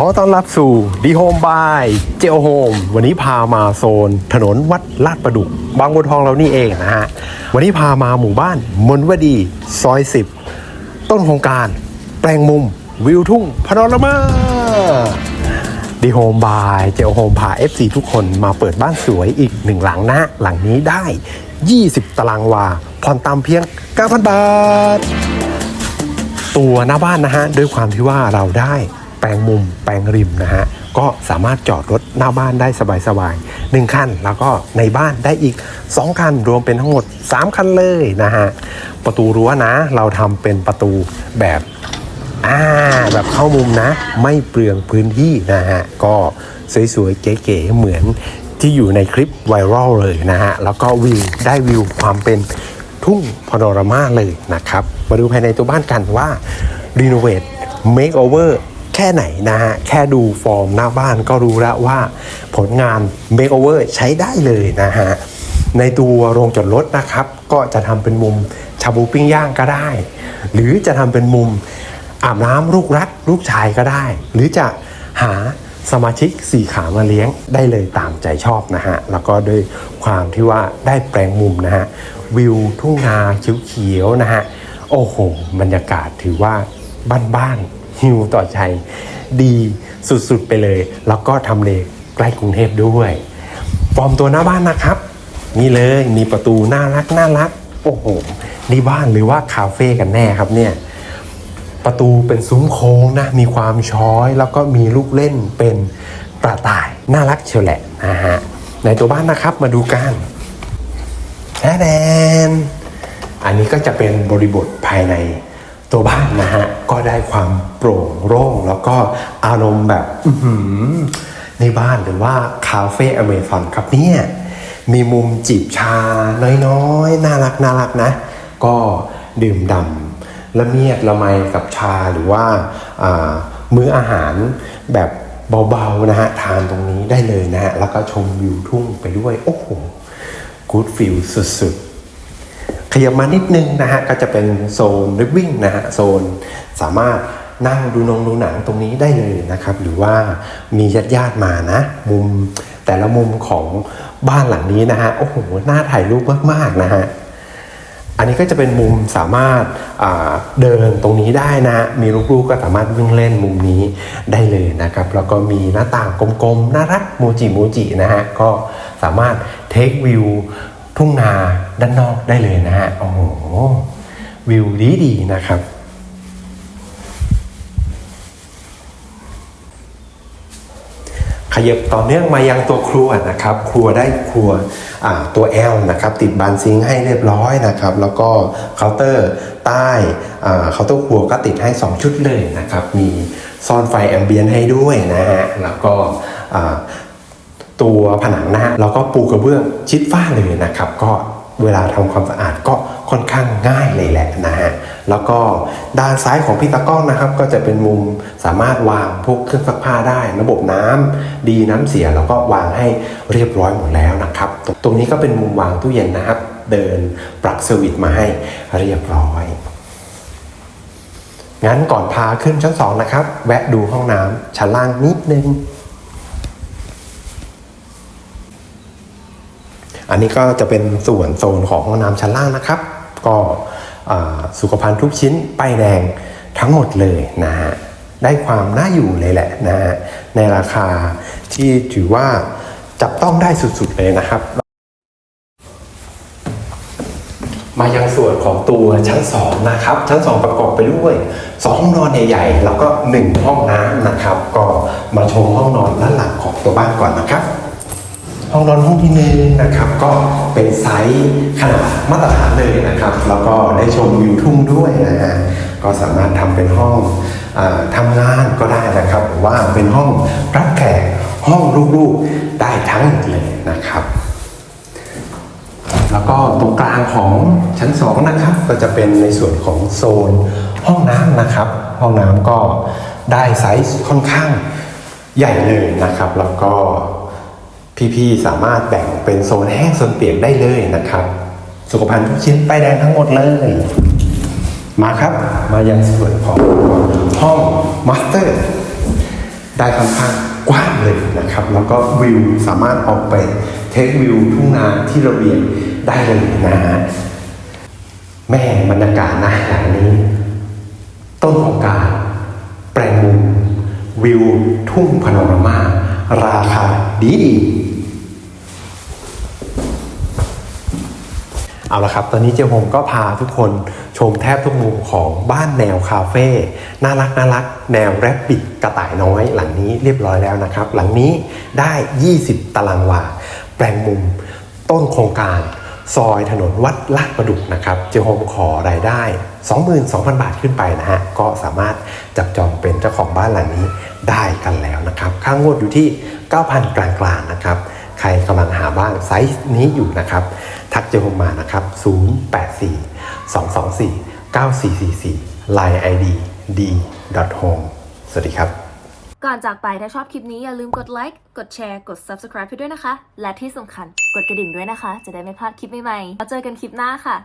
ขอต้อนรับสู่ดีโฮมบายเจลโฮมวันนี้พามาโซน ถนนวัดลาดประดุกบางบัวทองเรานี่เองนะฮะ วันนี้พามาหมู่บ้านมนวดีซอย 10 ต้นโครงการ แปลงมุมวิวทุ่งพาโนรามาดีโฮมบายเจลโฮมพา FC ทุกคนมาเปิดบ้านสวยอีกหนึ่งหลังนะหลังนี้ได้ 20 ตารางวาผ่อนตามเพียง 9,000 บาท ตัวหน้าบ้านนะฮะ ด้วยความที่ว่าเราได้ แปลงมุมแปลงริมนะฮะก็สามารถจอดรถหน้าบ้านได้สบายๆหนึ่งคัน แล้วก็ในบ้านได้อีก 2 คัน รวมเป็นทั้งหมด 3 คันเลยนะฮะประตูรั้วนะ เราทำเป็นประตูแบบอ่าแบบเข้ามุมนะ ไม่เปลืองพื้นที่นะฮะก็สวยๆ เก๋ๆเหมือนที่อยู่ในคลิปไวรัลเลยนะฮะ แล้วก็วิวได้วิวความเป็นทุ่งพาโนรามาเลยนะครับ มาดูภายในตัวบ้านกันว่ารีโนเวทเมคโอเวอร์ แค่ไหนนะฮะ แค่ดูฟอร์มหน้าบ้านก็รู้แล้วว่าผลงานเมคโอเวอร์ใช้ได้เลยนะฮะ ในตัวโรงจอดรถนะครับ ก็จะทำเป็นมุมชาบูปิ้งย่างก็ได้ หรือจะทำเป็นมุมอาบน้ำลูกรักลูกชายก็ได้ หรือจะหาสมาชิกสี่ขามาเลี้ยงได้เลยตามใจชอบนะฮะ แล้วก็ด้วยความที่ว่าได้แปลงมุมนะฮะ วิวทุ่งนาเขียวๆนะฮะ โอ้โห บรรยากาศถือว่าบ้านๆ ฮิวต่อใจดีสุดๆไปเลย แล้วก็ทำเลใกล้กรุงเทพด้วยฟอร์มตัวหน้าบ้านนะครับ นี่เลยมีประตูน่ารักน่ารัก โอ้โหนี่บ้านหรือว่าคาเฟ่กันแน่ครับเนี่ยประตูเป็นซุ้มโค้งนะมีความช้อยแล้วก็มีลูกเล่นเป็นกระต่ายน่ารักเชียวแหละนะฮะในตัวบ้านนะครับมาดูกันแอดแดนอันนี้ก็จะเป็นบริบทภายใน ตัวบ้านนะฮะก็ได้ความโปร่งโล่งแล้วก็อารมณ์แบบในบ้านหรือว่าคาเฟ่อเมซอนครับเนี่ยมีมุมจีบชาน้อยๆ น่ารักน่ารักนะ ก็ดื่มดำละเมียดละไมกับชาหรือว่าามื้ออาหารแบบเบาๆนะฮะทานตรงนี้ได้เลยนะฮะแล้วก็ชมวิวทุ่งไปด้วย โอ้โหกู๊ดฟิลสุดๆ ขยับมานิดนึงนะฮะก็จะเป็นโซนลิฟวิ่งนะฮะโซนสามารถนั่งดูนงดูหนังตรงนี้ได้เลยนะครับ หรือว่ามีญาติญาติมานะ มุมแต่ละมุมของบ้านหลังนี้นะฮะโอ้โหน่าถ่ายรูปมากๆนะฮะอันนี้ก็จะเป็นมุมสามารถาเดินตรงนี้ได้นะ มีลูกๆก็สามารถวิ่งเล่นมุมนี้ได้เลยนะครับ แล้วก็มีหน้าต่างกลมๆ น่ารักโมจิโมจินะฮะ ก็สามารถเทควิว ทุ่งนาด้านนอกได้เลยนะฮะ โอ้โห วิวดีๆนะครับ ขยับต่อเนื่องมายังตัวครัวนะครับ ครัวได้ครัวตัว L นะครับ ติดบานซิงให้เรียบร้อยนะครับ แล้วก็เคาน์เตอร์ใต้เคาน์เตอร์ครัวก็ติดให้ 2 ชุดเลยนะครับ มีซ่อนไฟแอมเบียนให้ด้วยนะฮะ แล้วก็ ตัวผนังหนะฮะเราก็ปูกระเบื้องชิดฝ้าเลยนะครับ ก็เวลาทำความสะอาดก็ค่อนข้างง่ายเลยแหละนะฮะแล้วก็ด้านซ้ายของพี่ตากล้องนะครับ ก็จะเป็นมุมสามารถวางพวกเครื่องซักผ้าได้ ระบบน้ำดีน้ำเสียเราก็วางให้เรียบร้อยหมดแล้วนะครับ ตรงนี้ก็เป็นมุมวางตู้เย็นนะครับ เดินปลักเซอร์วิสมาให้เรียบร้อยงั้นก่อนพาขึ้นชั้นสองนะครับ แวะดูห้องน้ำชั้นล่างนิดนึง อันนี้ก็จะเป็นส่วนโซนของห้องน้ำชั้นล่างนะครับ ก็สุขภัณฑ์ทุกชิ้นป้ายแดงทั้งหมดเลยนะฮะได้ความน่าอยู่เลยแหละนะฮะในราคาที่ถือว่าจับต้องได้สุดๆเลยนะครับ มายังส่วนของตัวชั้น 2 นะครับ ชั้น 2 ประกอบไปด้วย 2 ห้องนอนใหญ่ๆแล้วก็ 1 ห้องน้ำนะครับ ก็มาชมห้องนอนด้านหลังของตัวบ้านก่อนนะครับ ห้องนอนห้องที่หนึ่งนะครับก็เป็นไซส์ขนาดมาตรฐานเลยนะครับ แล้วก็ได้ชมวิวทุ่งด้วยนะฮะก็สามารถทำเป็นห้องอาทำงานก็ได้นะครับหรือว่าเป็นห้องรับแขกห้องลูกๆได้ทั้งหมดเลยนะครับ แล้วก็ตรงกลางของชั้น2นะครับ ก็จะเป็นในส่วนของโซนห้องน้ำนะครับ ห้องน้ำก็ได้ไซส์ค่อนข้างใหญ่เลยนะครับ แล้วก็ พี่ๆสามารถแบ่งเป็นโซนแห้งโซนเปียกได้เลยนะครับ สุขภัณฑ์ทุกชิ้นไปายแดงทั้งหมดเลย มาครับมายังส่วนของห้องมาสเตอร์ได้ค่อนข้างกว้างเลยนะครับ แล้วก็วิวสามารถออกไปเทควิวทุ่งนาที่ระเบียงได้เลยนะฮะแม่บรรยากาศนะหลังนี้ ต้นของการแปลงมุมวิวทุ่งพาโนรามา ราคาดีดี เอาละครับ ตอนนี้เจมก็พาทุกคนชมแทบทุกมุมของบ้านแนวคาเฟ่ น่ารักน่ารัก แนวแรปปิดกระต่ายน้อยหลังนี้เรียบร้อยแล้วนะครับ หลังนี้ได้ 20 ตารางวา แปลงมุม ต้นโครงการ ซอยถนนวัดลาดประดุกนะครับ เจโฮมขอรายได้ 22,000 บาทขึ้นไปนะฮะ ก็สามารถจับจองเป็นเจ้าของบ้านหลังนี้ได้กันแล้วนะครับ ค่างวดอยู่ที่ 9,000 กลางๆนะครับ ใครกำลังหาบ้านไซส์นี้อยู่นะครับ ทักเจอผมมานะครับ 084 224 9444 Line ID d home สวัสดีครับ ก่อนจากไปถ้าชอบคลิปนี้อย่าลืมกดไลค์กดแชร์กด subscribe ให้ด้วยนะคะ และที่สำคัญกดกระดิ่งด้วยนะคะ จะได้ไม่พลาดคลิปใหม่ๆแล้วเจอกันคลิปหน้าค่ะ